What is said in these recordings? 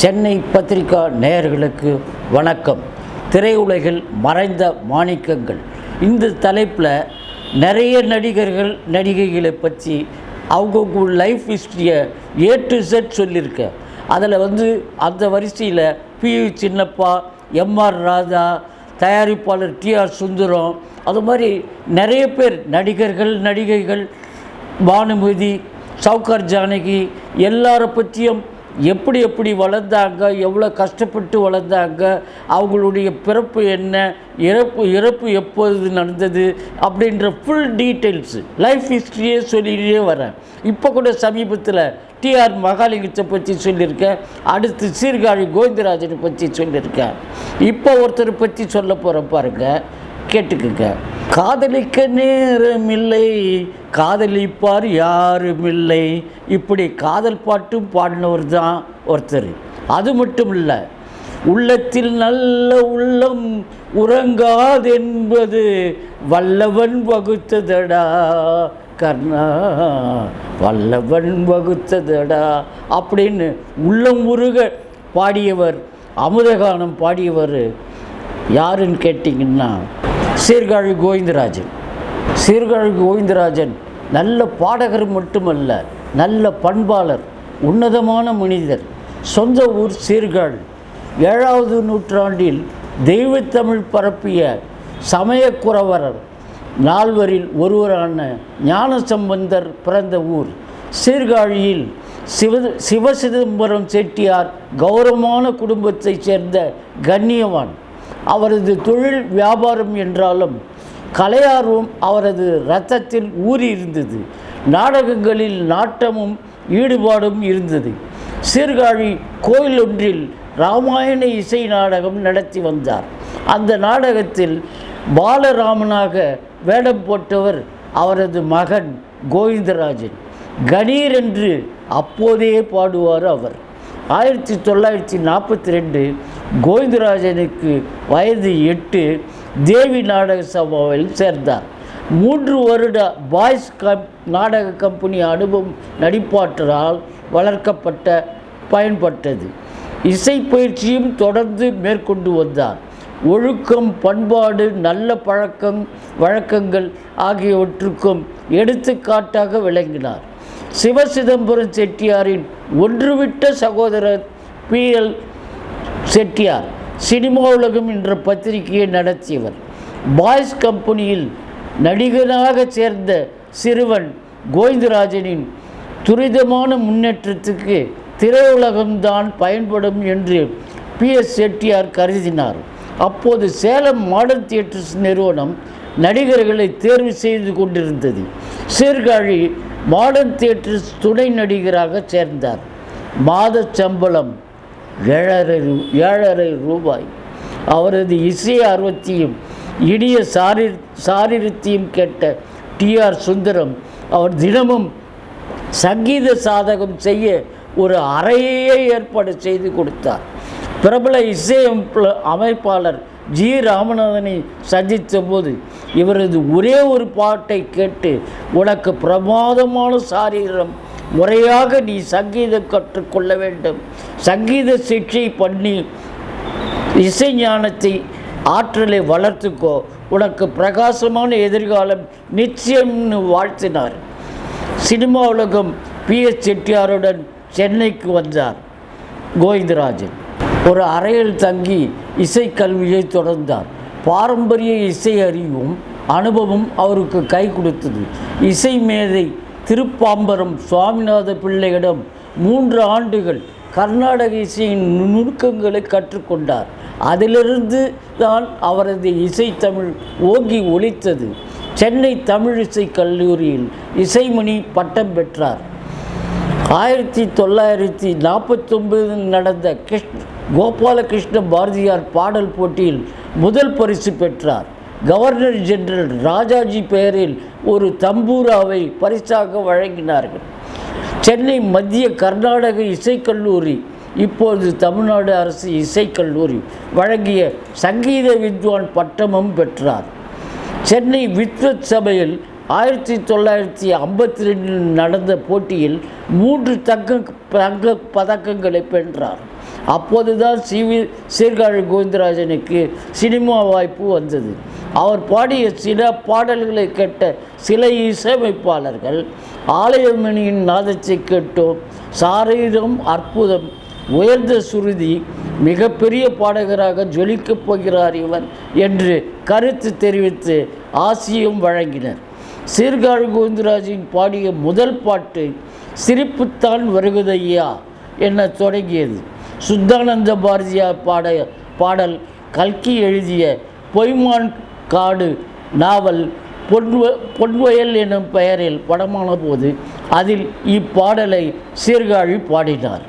சென்னை பத்திரிகா நேயர்களுக்கு வணக்கம். திரையுலகில் மறைந்த மாணிக்கங்கள். இந்த தலைப்பில் நிறைய நடிகர்கள் நடிகைகளை பற்றி அவங்கவுங்க லைஃப் ஹிஸ்ட்ரியை ஏ டு செட் சொல்லியிருக்கேன் அதில் வந்து அந்த வரிசையில் பி சின்னப்பா எம்ஆர் ராதா தயாரிப்பாளர் டிஆர் சுந்தரம் அது மாதிரி நிறைய பேர் நடிகர்கள் நடிகைகள் பானுமதி சவுகார் ஜானகி எல்லாரை பற்றியும் எப்படி எப்படி வளர்ந்தாங்க எவ்வளோ கஷ்டப்பட்டு வளர்ந்தாங்க அவங்களுடைய பிறப்பு என்ன இறப்பு இறப்பு எப்போது நடந்தது அப்படின்ற ஃபுல் டீட்டெயில்ஸு லைஃப் ஹிஸ்ட்ரியே சொல்லிகிட்டே வரேன். இப்போ கூட சமீபத்தில் டிஆர் மகாலிங்கத்தை பற்றி சொல்லியிருக்கேன். அடுத்து சீர்காழி கோவிந்தராஜனை பற்றி சொல்லியிருக்கேன். இப்போ ஒருத்தரை பற்றி சொல்ல போகிறேன் பாருங்கள் கேட்டுக்குங்க. காதலிக்க நேரமில்லை காதலிப்பார் யாருமில்லை. இப்படி காதல் பாட்டும் பாடினவர் தான் ஒருத்தர். அது மட்டும் இல்லை உள்ளத்தில் நல்ல உள்ளம் உறங்காதென்பது வல்லவன் வகுத்ததடா கர்ணா வல்லவன் வகுத்ததடா அப்படின்னு உள்ளம் உருக பாடியவர் அமுதகானம் பாடியவர் யாருன்னு கேட்டிங்கன்னா சீர்காழி கோவிந்தராஜன். சீர்காழி கோவிந்தராஜன் நல்ல பாடகர் மட்டுமல்ல நல்ல பண்பாளர் உன்னதமான மனிதர் சொந்த ஊர் சீர்காழ். ஏழாவது நூற்றாண்டில் தெய்வத்தமிழ் பரப்பிய சமயக்குறவரர் நால்வரில் ஒருவரான ஞானசம்பந்தர் பிறந்த ஊர். சீர்காழியில் சிவ சிவசிதம்பரம் செட்டியார் கௌரவமான குடும்பத்தைச் சேர்ந்த கண்ணியவான். அவரது தொழில் வியாபாரம் என்றாலும் கலையார்வம் அவரது இரத்தத்தில் ஊறியிருந்தது நாடகங்களில் நாட்டமும் ஈடுபாடும் இருந்தது. சீர்காழி கோயில் ஒன்றில் ராமாயண இசை நாடகம் நடத்தி வந்தார். அந்த நாடகத்தில் பாலராமனாக வேடம் போட்டவர் அவரது மகன் கோவிந்தராஜன். கணீர் என்று அப்போதே பாடுவார் அவர். ஆயிரத்தி தொள்ளாயிரத்தி நாற்பத்தி ரெண்டு கோவிந்தராஜனுக்கு வயது எட்டு தேவி நாடக சபாவில் சேர்ந்தார். மூன்று வருட பாய்ஸ் கப் நாடக கம்பெனி அனுபவம் நடிப்பாற்றலால் வளர்க்கப்பட்ட பயன்பட்டது. இசை பயிற்சியும் தொடர்ந்து மேற்கொண்டு வந்தார். ஒழுக்கம் பண்பாடு நல்ல பழக்கம் வழக்கங்கள் ஆகியவற்றுக்கும் எடுத்துக்காட்டாக விளங்கினார். சிவசிதம்பரம் செட்டியாரின் ஒன்றுவிட்ட சகோதரர் பி எல் செட்டியார். சினிமா உலகம் என்ற பத்திரிகையை நடத்தியவர். பாய்ஸ் கம்பெனியில் நடிகனாக சேர்ந்த சிறுவன் கோவிந்தராஜனின் துரிதமான முன்னேற்றத்துக்கு திரையுலகம்தான் பயன்படும் என்று பி. எஸ். செட்டியார் கருதினார். அப்போது சேலம் மாடர்ன் தியேட்டர்ஸ் நிறுவனம் நடிகர்களை தேர்வு செய்து கொண்டிருந்தது. சீர்காழி மாடர்ன் தியேட்டர்ஸ் துணை நடிகராக சேர்ந்தார். மாத சம்பளம் ஏழரை ரூ- ஏழரை ரூபாய். அவரது இசை ஆர்வத்தையும் இனிய சாரி சாரிரத்தையும் கேட்ட டிஆர் சுந்தரம் அவர் தினமும் சங்கீத சாதகம் செய்ய ஒரு அறையே ஏற்பாடு செய்து கொடுத்தார். பிரபல இசையமைப்பு அமைப்பாளர் ஜி ராமநாதனை சந்தித்த போது இவரது ஒரே ஒரு பாட்டை கேட்டு உனக்கு பிரமாதமான சாரீரம் முறையாக நீ சங்கீதம் கற்றுக்கொள்ள வேண்டும். சங்கீத சிகிச்சை பண்ணி இசை ஞானத்தை ஆற்றலை வளர்த்துக்கோ. உனக்கு பிரகாசமான எதிர்காலம் நிச்சயம்னு வாழ்த்தினார். சினிமா உலகம் பி. எஸ். செட்டியாருடன் சென்னைக்கு வந்தார் கோவிந்தராஜன். ஒரு அறையில் தங்கி இசைக்கல்வியை தொடர்ந்தார். பாரம்பரிய இசை அறிவும் அனுபவம் அவருக்கு கை கொடுத்தது. இசை மேதை திருப்பாம்பரம் சுவாமிநாத பிள்ளையிடம் மூன்று ஆண்டுகள் கர்நாடக இசையின் நுணுக்கங்களை கற்றுக்கொண்டார். அதிலிருந்து தான் அவரது இசை தமிழ் ஓங்கி ஒலித்தது. சென்னை தமிழ் இசை கல்லூரியில் இசைமணி பட்டம் பெற்றார். ஆயிரத்தி தொள்ளாயிரத்தி நாற்பத்தொம்பதில் நடந்த கிருஷ்ண கோபாலகிருஷ்ண பாரதியார் பாடல் போட்டியில் முதல் பரிசு பெற்றார். கவர்னர் ஜெனரல் ராஜாஜி பெயரில் ஒரு தம்பூராவை பரிசாக வழங்கினார்கள். சென்னை மத்திய கர்நாடக இசைக்கல்லூரி இப்போது தமிழ்நாடு அரசு இசைக்கல்லூரி வழங்கிய சங்கீத வித்வான் பட்டமும் பெற்றார். சென்னை வித்வத் சபையில் ஆயிரத்தி தொள்ளாயிரத்தி ஐம்பத்தி ரெண்டில் நடந்த போட்டியில் மூன்று தங்க தங்க பதக்கங்களை வென்றார். அப்போதுதான் சி வி சீர்காழி கோவிந்தராஜனுக்கு சினிமா வாய்ப்பு வந்தது. அவர் பாடிய சில பாடல்களை கேட்ட சில இசையமைப்பாளர்கள் ஆலயமணியின் நாதத்தை கேட்டோம் சாரீரம் அற்புதம் உயர்ந்த சுருதி மிகப்பெரிய பாடகராக ஜொலிக்கப் போகிறார் இவர் என்று கருத்து தெரிவித்து ஆசியும் வழங்கினர். சீர்காழி கோவிந்தராஜின் பாடிய முதல் பாட்டு சிரிப்புத்தான் வருகுதையா என தொடங்கியது. சுத்தானந்த பாரதியார் பாட பாடல் கல்கி எழுதிய பொய்மான் காடு நாவல் பொன்வ பொன்வயல் எனும் பெயரில் படமான போது அதில் இப்பாடலை சீர்காழி பாடினார்.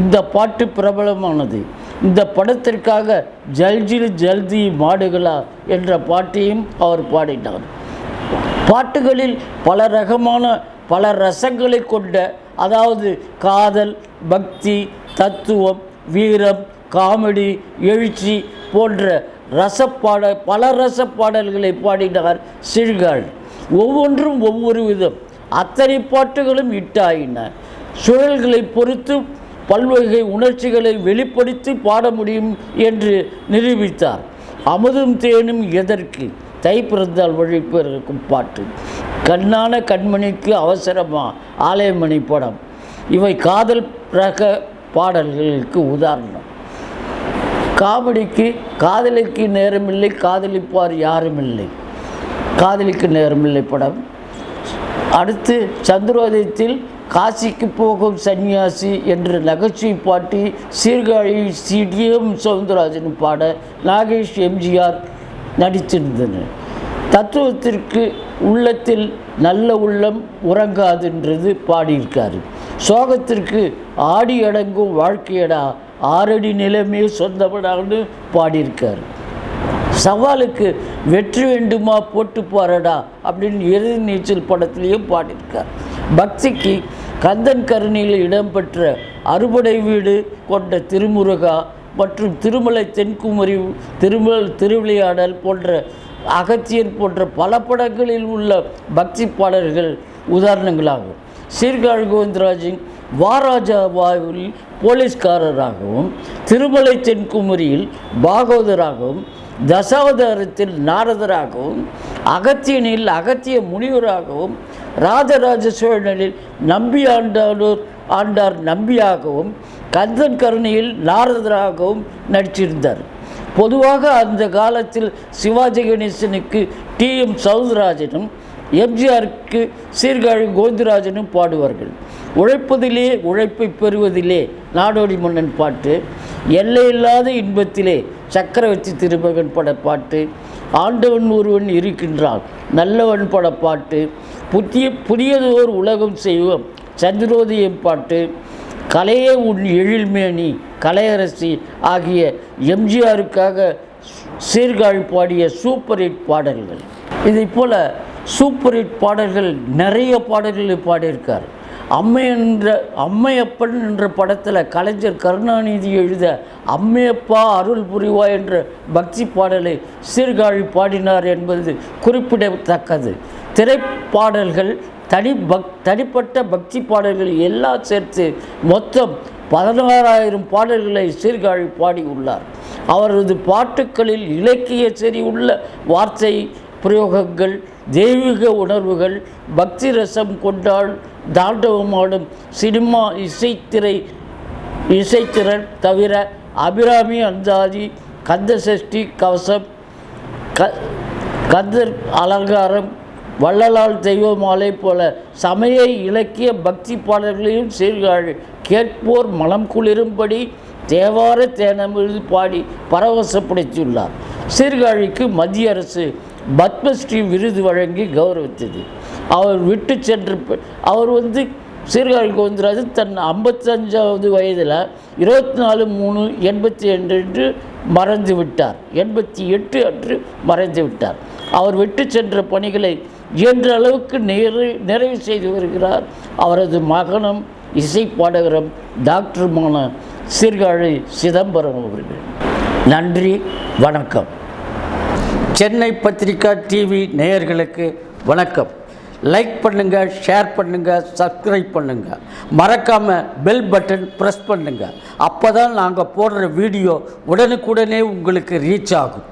இந்த பாட்டு பிரபலமானது. இந்த படத்திற்காக ஜல்ஜில் ஜல்தி மாடுகளா என்ற பாட்டையும் அவர் பாடினார். பாட்டுகளில் பல ரகமான பல ரசங்களை கொண்ட அதாவது காதல் பக்தி தத்துவம் வீரம் காமெடி எழுச்சி போன்ற ரசப்பாட பல ரசப்பாடல்களை பாடினார் சிறுகாள். ஒவ்வொன்றும் ஒவ்வொரு விதம். அத்தனை பாட்டுகளும் இட்டாயின. சுழல்களை பொறுத்து பல்வகை உணர்ச்சிகளை வெளிப்படுத்தி பாட முடியும் என்று நிரூபித்தார். அமுதும் தேனும் எதற்கு? தை பிறந்தால் வழி பாட்டு. கண்ணான கண்மணிக்கு அவசரமா ஆலயமணி படம். இவை காதல் ரக பாடல்களுக்கு உதாரணம். காமெடிக்கு காதலிக்கு நேரமில்லை காதலிப்பார் யாரும் இல்லை காதலிக்கு நேரமில்லை படம். அடுத்து சந்திரோதயத்தில் காசிக்கு போகும் சன்னியாசி என்ற நகைச்சுவை பாட்டி சீர்காழி சிடிஎம் சவுந்தரராஜன் பாட நாகேஷ் எம்ஜிஆர் நடித்திருந்தனர் தத்துவத்திற்கு உள்ளத்தில் நல்ல உள்ளம் உறங்காதுன்றது பாடியிருக்காரு. சோகத்திற்கு ஆடி அடங்கும் வாழ்க்கையடா ஆறடி நிலமே சொந்தப்படான்னு பாடியிருக்கார். சவாலுக்கு வெற்றி வேண்டுமா போட்டு பாரடா அப்படின்னு இறுதி நீச்சல் படத்திலையும் பாடியிருக்கார். பக்திக்கு கந்தன் கருணியில் இடம்பெற்ற அறுபடை வீடு கொண்ட திருமுருகா மற்றும் திருமலை தென்குமரி திருமல் திருவிளையாடல் போன்ற அகத்தியர் போன்ற பல படங்களில் உள்ள பக்தி பாடல்கள் உதாரணங்களாகும். சீர்காழ் கோவிந்தராஜின் வாராஜாவாவில் போலீஸ்காரராகவும் திருமலை தென்குமரியில் பாகவதராகவும் தசாவதாரத்தில் நாரதராகவும் அகத்தியனில் அகத்திய முனிவராகவும் ராஜராஜ சோழனில் நம்பி ஆண்டாளூர் ஆண்டார் நம்பியாகவும் கந்தன் கருணையில் நாரதராகவும் நடிச்சிருந்தார் பொதுவாக அந்த காலத்தில் சிவாஜி கணேசனுக்கு டி எம் சவுந்தரராஜனும் எம்ஜிஆருக்கு சீர்காழி கோவிந்தராஜனும் பாடுவார்கள். உழைப்பதிலே உழைப்பை பெறுவதிலே நாடோடி மன்னன் பாட்டு எல்லையில்லாத இன்பத்திலே சக்கரவர்த்தி திருமகன் பட பாட்டு ஆண்டவன் ஒருவன் இருக்கின்றான் நல்லவன் பட பாட்டு புதிய புதியதோர் உலகம் செய்வோம் சந்திரோதயம் பாட்டு கலையே உன் எழில்மேனி கலையரசி ஆகிய எம்ஜிஆருக்காக சீர்காழி பாடிய சூப்பர் ஹிட் பாடல்கள். இதை போல் சூப்பர் ஹிட் பாடல்கள் நிறைய பாடல்களை பாடியிருக்கார். அம்மை என்ற அம்மையப்பன் என்ற படத்தில் கலைஞர் கருணாநிதி எழுத அம்மையப்பா அருள் புரிவா என்ற பக்தி பாடலை சீர்காழி பாடினார் என்பது குறிப்பிடத்தக்கது. திரைப்பாடல்கள் தனி பக் தனிப்பட்ட பக்தி பாடல்கள் எல்லாம் சேர்த்து மொத்தம் பதினாறாயிரம் பாடல்களை சீர்காழி பாடியுள்ளார். அவரது பாட்டுக்களில் இலக்கிய செறி உள்ள வார்த்தை பிரயோகங்கள் தெய்வீக உணர்வுகள் பக்தி ரசம் கொண்டால் தாண்டவமாடும் சினிமா இசைத்திரை இசைத்திறன் தவிர அபிராமி அந்தாதி கந்தசஷ்டி கவசம் க கந்தர் அலங்காரம் வள்ளலால் தெய்வமாலை போல சமய இலக்கிய பக்தி பாடல்களையும் சீர்காழி கேட்போர் மனம் குளிரும்படி தேவார தேனமிழ் பாடி பரவசப்படுத்தியுள்ளார். சீர்காழிக்கு மத்திய அரசு பத்மஸ்ரீ விருது வழங்கி கௌரவித்தது. அவர் விட்டு சென்று அவர் வந்து சீர்காழி கோவிந்தராஜன் தன் ஐம்பத்தஞ்சாவது வயதில் இருபத்தி நாலு மூணு எண்பத்தி ரெண்டு என்று மறைந்து விட்டார். எண்பத்தி எட்டு அன்று மறைந்து விட்டார். அவர் விட்டு சென்ற பணிகளை இயன்ற அளவுக்கு நிறைவு நிறைவு செய்து வருகிறார். அவரது மகனும் இசை பாடகரும் டாக்டருமான சீர்காழி சிதம்பரம் அவர்கள். நன்றி வணக்கம். சென்னை பத்திரிகா டிவி நேயர்களுக்கு வணக்கம். லைக் பண்ணுங்கள் ஷேர் பண்ணுங்கள் சப்ஸ்கிரைப் பண்ணுங்கள் மறக்காமல் பெல் பட்டன் ப்ரெஸ் பண்ணுங்கள் அப்போ தான் நாங்கள் போடுற வீடியோ உடனுக்குடனே உங்களுக்கு ரீச் ஆகும்.